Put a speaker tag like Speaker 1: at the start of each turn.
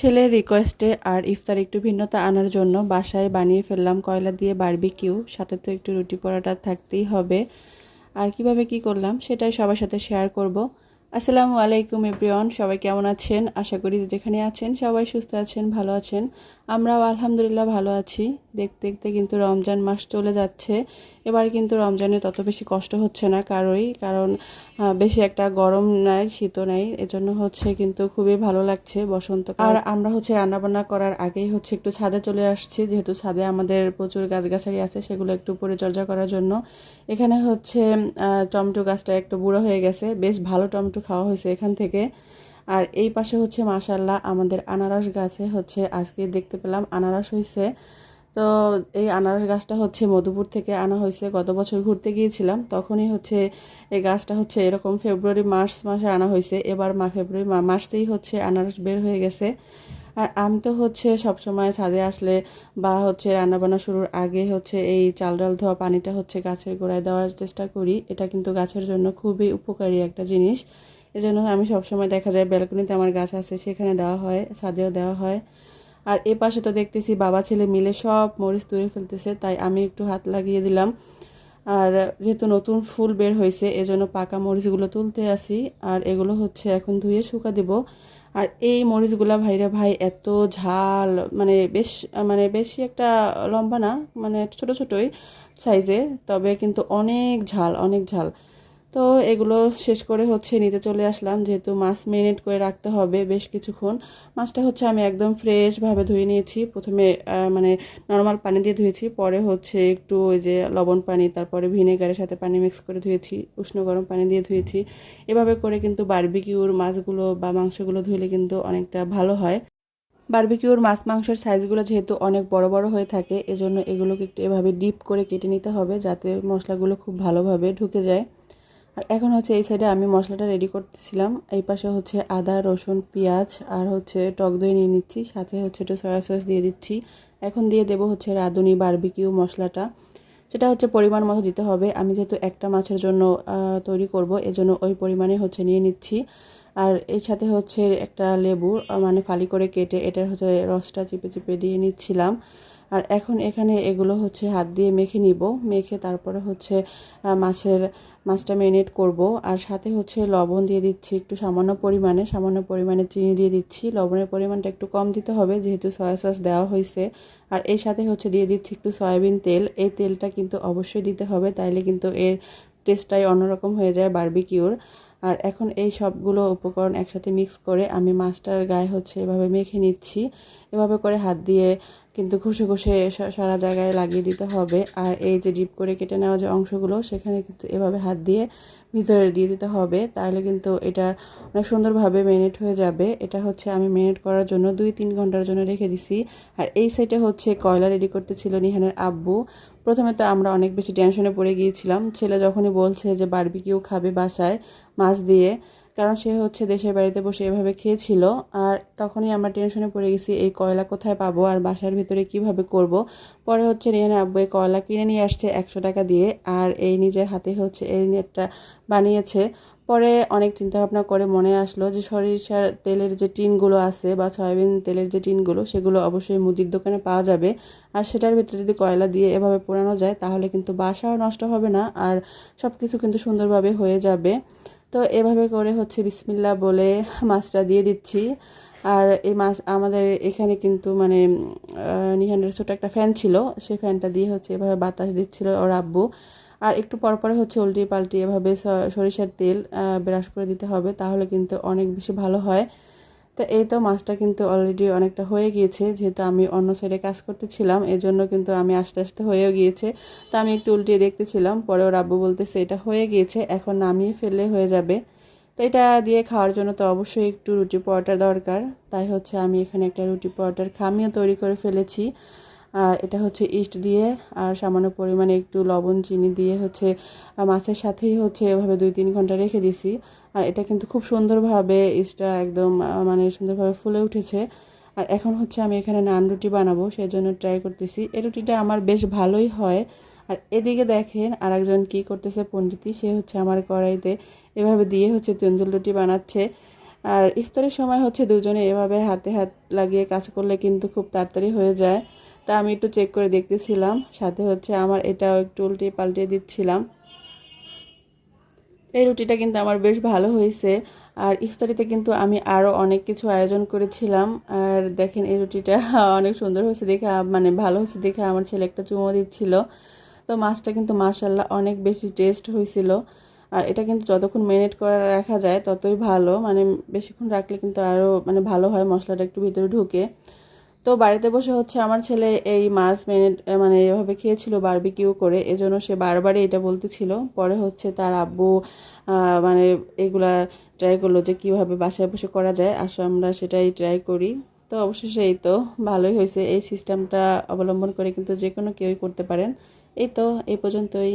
Speaker 1: ছেলের রিকোয়েস্টে আর ইফতার একটু ভিন্নতা আনার জন্য বাসায় বানিয়ে ফেললাম কয়লা দিয়ে বারবিকিউ সাথে তো একটু রুটি পরোটা থাকতেই হবে। আর কীভাবে কি করলাম সেটাই সবার সাথে শেয়ার করব। আসসালামু আলাইকুম এপ্রিয়ন সবাই কেমন আছেন? আশা করি যেখানে আছেন সবাই সুস্থ আছেন, ভালো আছেন। আমরাও আলহামদুলিল্লাহ ভালো আছি। দেখতে দেখতে কিন্তু রমজান মাস চলে যাচ্ছে। এবার কিন্তু রমজানে তত বেশি কষ্ট হচ্ছে না কারোই কারণ বেশি একটা গরম নাই শীতও নাই, এজন্য হচ্ছে কিন্তু খুবই ভালো লাগছে বসন্ত আর আমরা হচ্ছে রান্নাবান্না করার আগেই হচ্ছে একটু ছাদে চলে আসছি, যেহেতু ছাদে আমাদের প্রচুর গাছগাছালি আছে, সেগুলো একটু পরিচর্যা করার জন্য। এখানে হচ্ছে টমেটো গাছটা একটু বুড়ো হয়ে গেছে, বেশ ভালো টমেটো খাওয়া হয়েছে এখান থেকে। আর এই পাশে হচ্ছে মাশাল্লাহ আমাদের আনারস গাছে হচ্ছে আজকে দেখতে পেলাম আনারস হয়েছে তো এই আনারস গাছটা হচ্ছে মধুপুর থেকে আনা হয়েছে, গত বছর ঘুরতে গিয়েছিলাম, তখনই হচ্ছে এই গাছটা হচ্ছে এরকম ফেব্রুয়ারি, মার্চ মাসে আনা হয়েছে, এবার মা ফেব্রুয়ারি, মা- মার্চেই হচ্ছে আনারস বের হয়ে গেছে। আর আমি তো হচ্ছে সবসময় ছাদে আসলে বা হচ্ছে রান্নাবান্না শুরুর আগে হচ্ছে এই চাল ডাল ধোয়া পানিটা হচ্ছে গাছের গোড়ায় দেওয়ার চেষ্টা করি, এটা কিন্তু গাছের জন্য খুবই উপকারী একটা জিনিস। এজন্য আমি সবসময় দেখা যায়, ব্যালকনিতে আমার গাছ আছে, সেখানে দেওয়া হয়, ছাদেও দেওয়া হয়। আর এ পাশে তো দেখতেছি বাবা, ছেলে মিলে সব মরিচ তুলে ফেলতেছে, তাই আমি একটু হাত লাগিয়ে দিলাম। আর যেহেতু নতুন ফুল বের হয়েছে, এজন্য পাকা মরিচগুলো তুলতে আসি আর এগুলো হচ্ছে এখন ধুয়ে শুকা দিব। আর এই মরিচগুলা ভাইরা, ভাই, এত ঝাল মানে বেশ মানে বেশি একটা লম্বা না মানে ছোট ছোটই সাইজে, তবে কিন্তু অনেক ঝাল অনেক ঝাল। তো এগুলো শেষ করে হচ্ছে নিতে চলে আসলাম, যেহেতু মাছ মেরিনেট করে রাখতে হবে বেশ কিছুক্ষণ। মাছটা হচ্ছে আমি একদম ফ্রেশভাবে ধুয়ে নিয়েছি। প্রথমে মানে নর্মাল পানি দিয়ে ধুয়েছি, পরে হচ্ছে একটু ওই যে লবণ পানি, তারপরে ভিনেগারের সাথে পানি মিক্স করে ধুয়েছি, উষ্ণ গরম পানি দিয়ে ধুয়েছি। এভাবে করে কিন্তু বারবিকিউর মাছগুলো বা মাংসগুলো ধুইলে কিন্তু অনেকটা ভালো হয়। বারবিকিউর মাছ মাংসের সাইজগুলো যেহেতু অনেক বড় বড় হয়ে থাকে, এজন্য এগুলোকে একটু এভাবে ডিপ করে কেটে নিতে হবে, যাতে মশলাগুলো খুব ভালোভাবে ঢুকে যায়। আর এখন হচ্ছে এই সাইডে আমি মশলাটা রেডি করতেছিলাম। এই পাশে হচ্ছে আদা, রসুন, পেঁয়াজ আর হচ্ছে টক দই নিয়ে নিচ্ছি। সাথে হচ্ছে একটু সয়া সস দিয়ে দিচ্ছি। এখন দিয়ে দেবো হচ্ছে রাঁধুনি বারবিকিউ মশলাটা। সেটা হচ্ছে পরিমাণ মতো দিতে হবে। আমি যেহেতু একটা মাছের জন্য তৈরি করব, এজন্য ওই পরিমাণে হচ্ছে নিয়ে নিচ্ছি। আর এর সাথে হচ্ছে একটা লেবু মানে ফালি করে কেটে এটার হচ্ছে রসটা চিপে চিপে দিয়ে নিচ্ছিলাম। আর এখন এখানে এগুলো হচ্ছে হাত দিয়ে মেখে নিব। মেখে তারপরে হচ্ছে মাছের, মাছটা মেরিনেট করব। আর সাথে হচ্ছে লবণ দিয়ে দিচ্ছি একটু সামান্য পরিমাণে সামান্য পরিমাণে চিনি দিয়ে দিচ্ছি। লবণের পরিমাণটা একটু কম দিতে হবে যেহেতু সয়া সস দেওয়া হয়েছে। আর এর সাথে হচ্ছে দিয়ে দিচ্ছি একটু সয়াবিন তেল। এই তেলটা কিন্তু অবশ্যই দিতে হবে, তাইলে কিন্তু এর টেস্টটাই অন্যরকম হয়ে যায় বারবিকিউর আর এখন এই সবগুলো উপকরণ একসাথে মিক্স করে আমি মাছটার গায়ে হচ্ছে এভাবে মেখে নিচ্ছি। এভাবে করে হাত দিয়ে কিন্তু ঘষে ঘষে সারা জায়গায় লাগিয়ে দিতে হবে। আর এই যে ডিপ করে কেটে নেওয়া যে অংশগুলো, সেখানে কিন্তু এভাবে হাত দিয়ে ভিতরে দিয়ে দিতে হবে। তাহলে কিন্তু এটা অনেক সুন্দরভাবে মেরিনেট হয়ে যাবে। এটা হচ্ছে আমি মেরিনেট করার জন্য দুই তিন ঘণ্টার জন্য রেখে দিছি। আর এই সাইডে হচ্ছে কয়লা রেডি করতে করতেছিল নিহানের আব্বু। প্রথমে তো আমরা অনেক বেশি টেনশনে পড়ে গিয়েছিলাম। ছেলে যখনই বলছে যে বারবিকিউ খাবে বাসায় মাছ দিয়ে কারণ সে হচ্ছে দেশের বাড়িতে বসে এভাবে খেয়েছিল। আর তখনই আমরা টেনশনে পড়ে গেছি, এই কয়লা কোথায় পাবো আর বাসার ভিতরে কীভাবে করব? পরে হচ্ছে রিহানা আব্বু এই কয়লা কিনে নিয়ে আসছে একশো টাকা দিয়ে আর এই নিজের হাতে হচ্ছে এই নেটটা বানিয়েছে। পরে অনেক চিন্তা ভাবনা করে মনে আসলো যে সরিষার তেলের যে টিনগুলো আছে বা সয়াবিন তেলের যে টিনগুলো, সেগুলো অবশ্যই মুদির দোকানে পাওয়া যাবে। আর সেটার ভিতরে যদি কয়লা দিয়ে এভাবে পোড়ানো যায়, তাহলে কিন্তু বাসাও নষ্ট হবে না আর সব কিছু কিন্তু সুন্দরভাবে হয়ে যাবে। তো এভাবে করে হচ্ছে বিসমিল্লা বলে মাছটা দিয়ে দিচ্ছি। আর এই মাছ আমাদের এখানে কিন্তু মানে নিহানের ছোট একটা ফ্যান ছিল সেই ফ্যানটা দিয়ে হচ্ছে এভাবে বাতাস দিচ্ছিল ওর আব্বু। আর একটু পরপরে হচ্ছে উল্টি পাল্টি এভাবে সরিষার তেল ব্রাশ করে দিতে হবে, তাহলে কিন্তু অনেক বেশি ভালো হয়। তো এই তো মাছটা কিন্তু অলরেডি অনেকটা হয়ে গিয়েছে, যেহেতু আমি অন্য সাইডে কাজ করতেছিলাম এই জন্য কিন্তু আমি আস্তে আস্তে হয়েও গিয়েছে। তো আমি একটু উল্টিয়ে দেখতেছিলাম, পরে ওর আব্বু বলতেছে এটা হয়ে গিয়েছে, এখন নামিয়ে ফেললে হয়ে যাবে। তো এটা দিয়ে খাওয়ার জন্য তো অবশ্যই একটু রুটি পরোটা দরকার, তাই হচ্ছে আমি এখানে একটা রুটি পরোটার খামিও তৈরি করে ফেলেছি। আর এটা হচ্ছে ইস্ট দিয়ে, আর সামান্য পরিমাণে একটু লবণ, চিনি দিয়ে হচ্ছে মাছের সাথেই হচ্ছে এভাবে দুই তিন ঘণ্টা রেখে দিছি। আর এটা কিন্তু খুব সুন্দরভাবে ইস্টটা একদম মানে সুন্দরভাবে ফুলে উঠেছে। আর এখন হচ্ছে আমি এখানে নান রুটি বানাবো সেই জন্য ট্রাই করতেছি। এই রুটিটা আমার বেশ ভালোই হয়। আর এদিকে দেখেন আর একজন কী করতেছে পণ্ডিতি, সে হচ্ছে আমার কড়াইতে এভাবে দিয়ে হচ্ছে তেন্দুল রুটি বানাচ্ছে। আর ইফতারের সময় হচ্ছে দুজনে এভাবে হাতে হাত লাগিয়ে কাজ করলে কিন্তু খুব তাড়াতাড়ি হয়ে যায়। তা আমি একটু চেক করে দেখতেছিলাম। সাথে হচ্ছে আমার এটাও একটু উল্টে পাল্টে দিচ্ছিলাম। এই রুটিটা কিন্তু আমার বেশ ভালো হয়েছে। আর ইফতারিতে কিন্তু আমি আরও অনেক কিছু আয়োজন করেছিলাম। আর দেখেন এই রুটিটা অনেক সুন্দর হয়েছে দেখে মানে ভালো হয়েছে দেখে আমার ছেলে একটা চুমো দিচ্ছিল। তো মাছটা কিন্তু মাশাল্লাহ অনেক বেশি টেস্ট হয়েছিল। আর এটা কিন্তু যতক্ষণ মেরিনেট করে রাখা যায় ততই ভালো। মানে বেশিক্ষণ রাখলে কিন্তু আরও মানে ভালো হয়, মশলাটা একটু ভিতরে ঢুকে। তো বাড়িতে বসে হচ্ছে আমার ছেলে এই মাছ মেরিনেট মানে এভাবে খেয়েছিল বারবিকিউ করে। এজন্য সে বারবারই এটা বলতেছিল। পরে হচ্ছে তার আব্বু মানে এগুলা ট্রাই করল যে কীভাবে বাসায় বসে করা যায়। আসলে আমরা সেটাই ট্রাই করি। তো অবশেষে এই তো ভালোই হয়েছে। এই সিস্টেমটা অবলম্বন করে কিন্তু যে কোনো কেউই করতে পারেন। এই তো, এই পর্যন্তই।